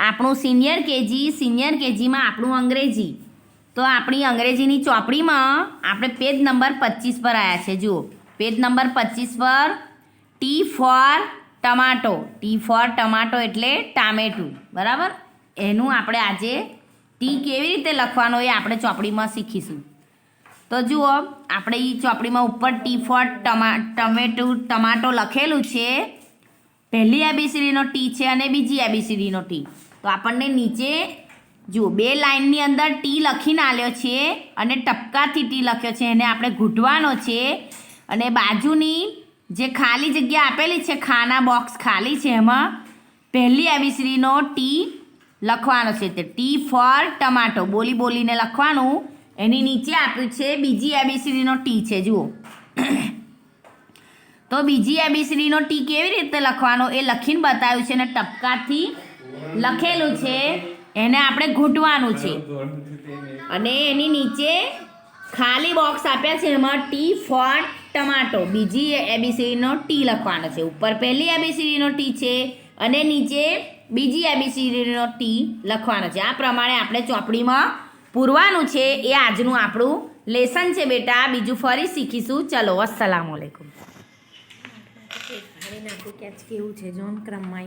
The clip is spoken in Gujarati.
આપણું સિનિયર કેજી સિનિયર કેજીમાં આપણું અંગ્રેજી. તો આપણી અંગ્રેજીની ચોપડીમાં આપણે પેજ નંબર પચીસ પર આવ્યા છે, જુઓ. પેજ નંબર પચીસ પર T for tomato T for tomato એટલે ટામેટું. બરાબર? એનું આપણે આજે ટી કેવી રીતે લખવાનો એ આપણે ચોપડીમાં શીખીશું. તો જુઓ, આપણે એ ચોપડીમાં ઉપર ટી ફોર ટમા ટમેટું ટમાટો લખેલું છે. પહેલી એબીસીડીનો ટી છે અને બીજી એબીસીડીનો ટી તો આપણને નીચે જુઓ, બે લાઇનની અંદર ટી લખીને આલ્યો છે અને ટપકાથી ટી લખ્યો છે. એને આપણે ઘૂંટવાનો છે અને બાજુની જે ખાલી જગ્યા આપેલી છે, ખાના બોક્સ ખાલી છે એમાં, પહેલી એબીસીડીનો ટી લખવાનો છે. તે ટી ફોર ટમાટો, બોલી બોલીને લખવાનું. એની નીચે આપ્યું છે, બીજી એબીસીડીનો ટી છે, જુઓ. તો બીજી એબીસીડીનો ટી કેવી રીતે લખવાનો? એ લખીને બતાવ્યું છે અને ટપકાથી લખેલું છે એને આપણે ઘૂંટવાનું છે. અને એની નીચે ખાલી બોક્સ આપ્યા છે એમાં ટી ફોર ટમાટો બીજી એબીસીડીનો ટી લખવાનો છે. ઉપર પહેલી એબીસીડીનો ટી છે અને નીચે બીજી એબીસીડીનો ટી લખવાનો છે. આ પ્રમાણે આપણે ચોપડીમાં પૂરવાનું છે એ આજનું આપણું લેસન છે બેટા. બીજું ફરી શીખીશું. ચલો અસલામ વાલેકુમ કેવું છે? જોન ક્રમમાં